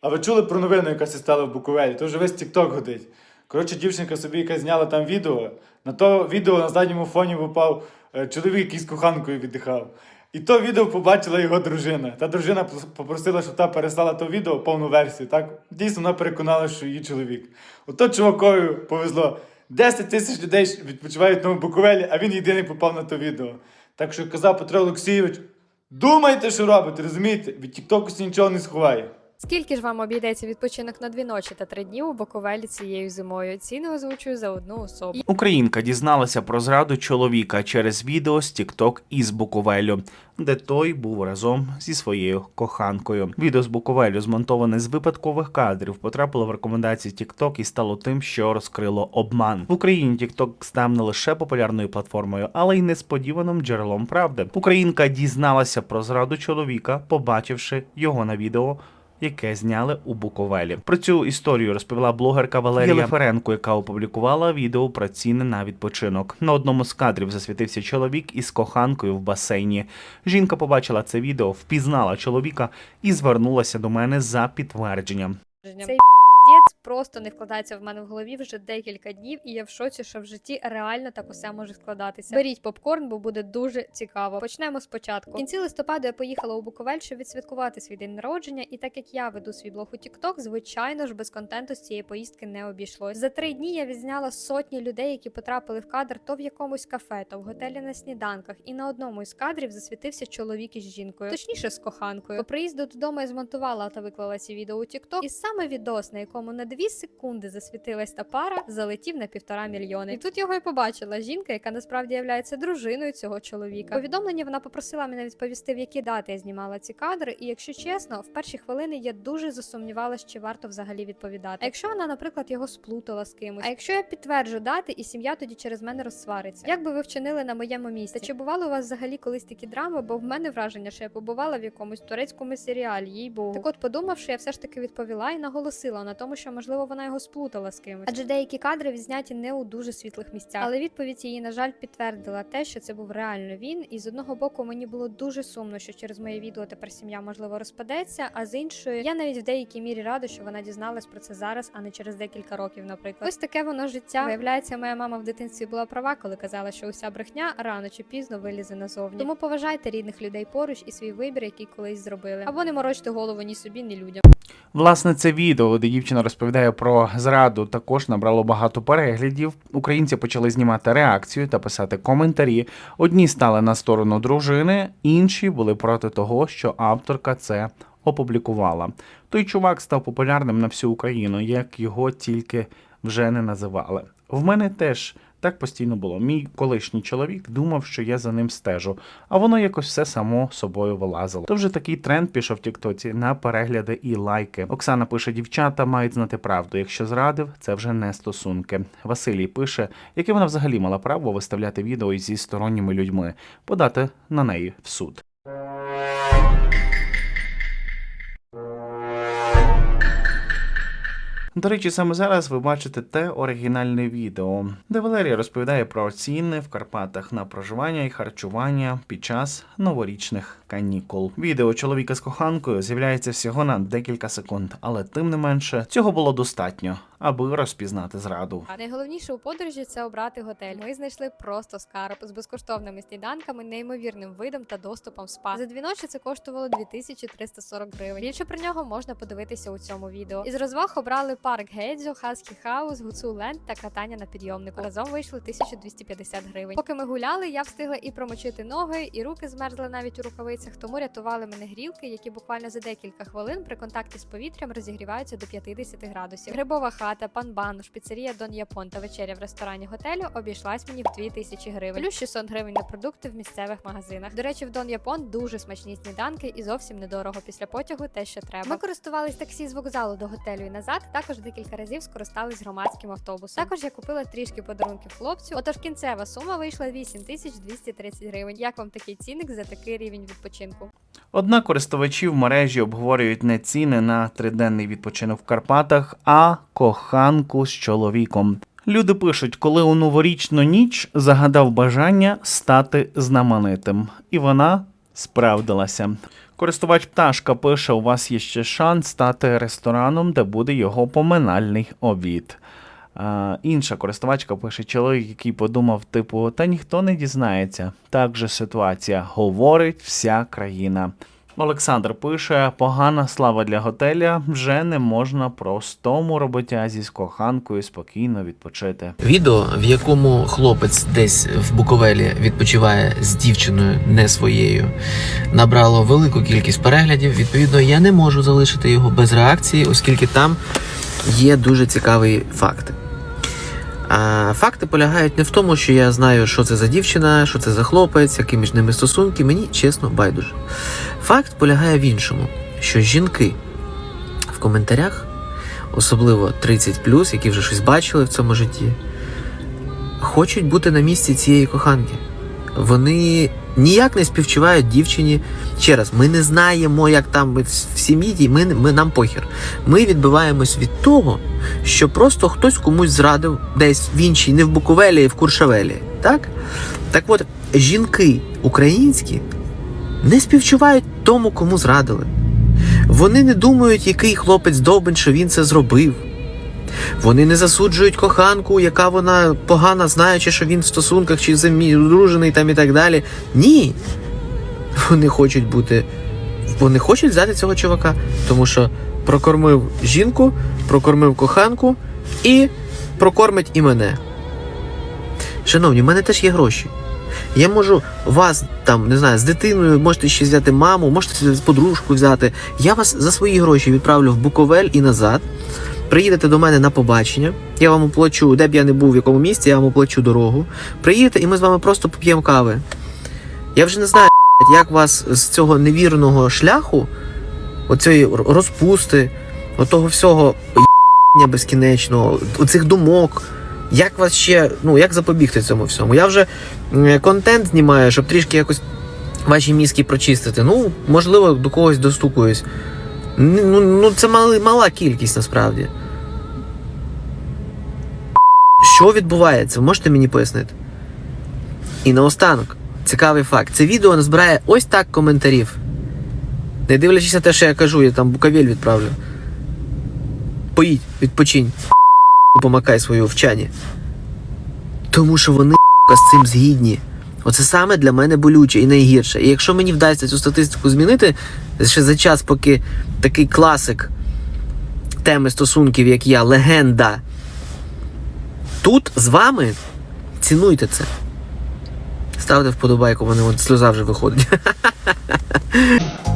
А ви чули про новину, яка се стала в Буковелі? То вже весь TikTok годить. Коротше, дівчинка собі яка зняла там відео. На то відео на задньому фоні попав е, чоловік, який з коханкою віддихав. І то відео побачила його дружина. Та дружина попросила, щоб та переслала то відео повну версію. Так дійсно вона переконала, що її чоловік. Ото чувакові повезло. 10 тисяч людей відпочивають на Буковелі, а він єдиний попав на то відео. Так що казав Петро Олексійович, думайте, що робите, розумієте? Від Тіктоку нічого не сховає. Скільки ж вам обійдеться відпочинок на дві ночі та три дні у Буковелі цією зимою? Ціни озвучую за одну особу. Українка дізналася про зраду чоловіка через відео з TikTok із Буковелю, де той був разом зі своєю коханкою. Відео з Буковелю, змонтоване з випадкових кадрів, потрапило в рекомендації TikTok і стало тим, що розкрило обман. В Україні TikTok став не лише популярною платформою, але й несподіваним джерелом правди. Українка дізналася про зраду чоловіка, побачивши його на відео яке зняли у Буковелі. Про цю історію розповіла блогерка Валерія Єлиференко, яка опублікувала відео про ціни на відпочинок. На одному з кадрів засвітився чоловік із коханкою в басейні. Жінка побачила це відео, впізнала чоловіка і звернулася до мене за підтвердженням. Цей п'єць просто не вкладається в мене в голові вже декілька днів, і я в шоці, що в житті реально так усе може складатися. Беріть попкорн, бо буде дуже цікаво. Почнемо спочатку. В кінці листопаду я поїхала у Буковель, щоб відсвяткувати свій день народження, і так як я веду свій блог у TikTok, звичайно ж без контенту з цієї поїздки не обійшлось. За три дні я відзняла сотні людей, які потрапили в кадр то в якомусь кафе, то в готелі на сніданках. І на одному із кадрів засвітився чоловік із жінкою, точніше з коханкою. По приїзду додому я змонтувала та виклала ці відео у TikTok, і саме відос, на якому на дві секунди засвітилась та пара, залетів на півтора мільйони. І тут його і побачила жінка, яка насправді є дружиною цього чоловіка. Повідомлення вона попросила мене відповісти, в які дати я знімала ці кадри. І якщо чесно, в перші хвилини я дуже засумнівалась, чи варто взагалі відповідати. А якщо вона, наприклад, його сплутала з кимось, а якщо я підтверджу дати, і сім'я тоді через мене розсвариться. Як би ви вчинили на моєму місці? Та чи бували у вас взагалі колись такі драми? Бо в мене враження, що я побувала в якомусь турецькому серіалі, їй богу. Так от подумавши, я все ж таки відповіла і наголосила на тому, що можливо вона його сплутала з кимось. Адже деякі кадри відзняті не у дуже світлих місцях. Але відповідь її, на жаль, підтвердила те, що це був реально він. І з одного боку мені було дуже сумно, що через моє відео тепер сім'я можливо розпадеться. А з іншої, я навіть в деякій мірі рада, що вона дізналась про це зараз, а не через декілька років, наприклад. Ось таке воно життя. Виявляється, моя мама в дитинстві була права, коли казала, що уся брехня рано чи пізно вилізе назовні. Тому поважайте рідних людей поруч і свій вибір, який колись зробили. Або не морочте голову ні собі, ні людям. Власне, це відео, де дівчина розповідає про зраду, також набрало багато переглядів. Українці почали знімати реакцію та писати коментарі. Одні стали на сторону дружини, інші були проти того, що авторка це опублікувала. Той чувак став популярним на всю Україну, як його тільки вже не називали. В мене теж так постійно було. Мій колишній чоловік думав, що я за ним стежу, а воно якось все само собою вилазило. То вже такий тренд пішов в Тіктоці на перегляди і лайки. Оксана пише: дівчата мають знати правду. Якщо зрадив, це вже не стосунки. Василій пише, яке вона взагалі мала право виставляти відео зі сторонніми людьми, подати на неї в суд. До речі, саме зараз ви бачите те оригінальне відео, де Валерія розповідає про ціни в Карпатах на проживання і харчування під час новорічних канікул. Відео чоловіка з коханкою з'являється всього на декілька секунд, але тим не менше цього було достатньо, аби розпізнати зраду. Найголовніше у подорожі це обрати готель. Ми знайшли просто скарб з безкоштовними сніданками, неймовірним видом та доступом в спа. За дві ночі це коштувало 2340 гривень. Більше про нього можна подивитися у цьому відео. Із розваг обрали парк Гейджо, Хаскі Хаус, Гуцу Ленд та катання на підйомнику. Разом вийшли 1250 гривень. Поки ми гуляли, я встигла і промочити ноги, і руки змерзли навіть у рукавицях. Тому рятували мене грілки, які буквально за декілька хвилин при контакті з повітрям розігріваються до 50 градусів. Грибова хата, панбан, піцерія Дон Япон та вечеря в ресторані готелю обійшлась мені в 2000 гривень. Плюс 600 гривень на продукти в місцевих магазинах. До речі, в Дон Япон дуже смачні сніданки і зовсім недорого після потягу те, що треба. Ми користувались таксі з вокзалу до готелю і назад. Також декілька разів скористались громадським автобусом. Також я купила трішки подарунків хлопцю. Отож, кінцева сума вийшла 8230 гривень. Як вам такий цінник за такий рівень відпочинку? Однак користувачі в мережі обговорюють не ціни на триденний відпочинок в Карпатах, а коханку з чоловіком. Люди пишуть, коли у новорічну ніч загадав бажання стати знаменитим, і вона справдилася. Користувач пташка пише: у вас є ще шанс стати рестораном, де буде його поминальний обід. А, інша користувачка пише: чоловік, який подумав, типу, та ніхто не дізнається. Так же ситуація говорить вся країна. Олександр пише: погана слава для готеля, вже не можна простому роботязі з коханкою спокійно відпочити. Відео, в якому хлопець десь в Буковелі відпочиває з дівчиною не своєю, набрало велику кількість переглядів. Відповідно, я не можу залишити його без реакції, оскільки там є дуже цікаві факти. А факти полягають не в тому, що я знаю, що це за дівчина, що це за хлопець, які між ними стосунки. Мені чесно байдуже. Факт полягає в іншому, що жінки в коментарях, особливо 30 які вже щось бачили в цьому житті, хочуть бути на місці цієї коханки. Вони ніяк не співчувають дівчині. Ще раз, ми не знаємо, як там в в сім'ї, ми, ми нам похер. Ми відбиваємось від того, що просто хтось комусь зрадив десь в іншій, не в Буковелі, а в Куршавелі. Так? Так от, жінки українські не співчувають тому, кому зрадили. Вони не думають, який хлопець довбень, що він це зробив. Вони не засуджують коханку, яка вона погана, знаючи, що він в стосунках чи замідружений там і так далі. Ні. Вони хочуть бути. Вони хочуть взяти цього чувака, тому що прокормив жінку, прокормив коханку і прокормить і мене. Шановні, в мене теж є гроші. Я можу вас там, не знаю, з дитиною, можете ще взяти маму, можете подружку взяти. Я вас за свої гроші відправлю в Буковель і назад. Приїдете до мене на побачення, я вам оплачу, де б я не був, в якому місці, я вам оплачу дорогу. Приїдете, і ми з вами просто поп'ємо кави. Я вже не знаю, як вас з цього невірного шляху, оцієї розпусти, отого всього безкінечного, оцих думок. Як вас ще, ну як запобігти цьому всьому? Я вже контент знімаю, щоб трішки якось ваші мізки прочистити. Ну, можливо, до когось достукуюсь. Ну, ну це мали, мала кількість насправді. Що відбувається? Ви можете мені пояснити? І наостанок, цікавий факт. Це відео назбирає ось так коментарів. Не дивлячись на те, що я кажу, я там букавель відправлю. Поїдь, відпочинь. Помакай свою в. Тому що вони з цим згідні. Оце саме для мене болюче і найгірше. І якщо мені вдасться цю статистику змінити, ще за час, поки такий класик теми стосунків, як я, легенда, тут з вами цінуйте це. Ставте вподобайку, вони от сльоза вже виходить.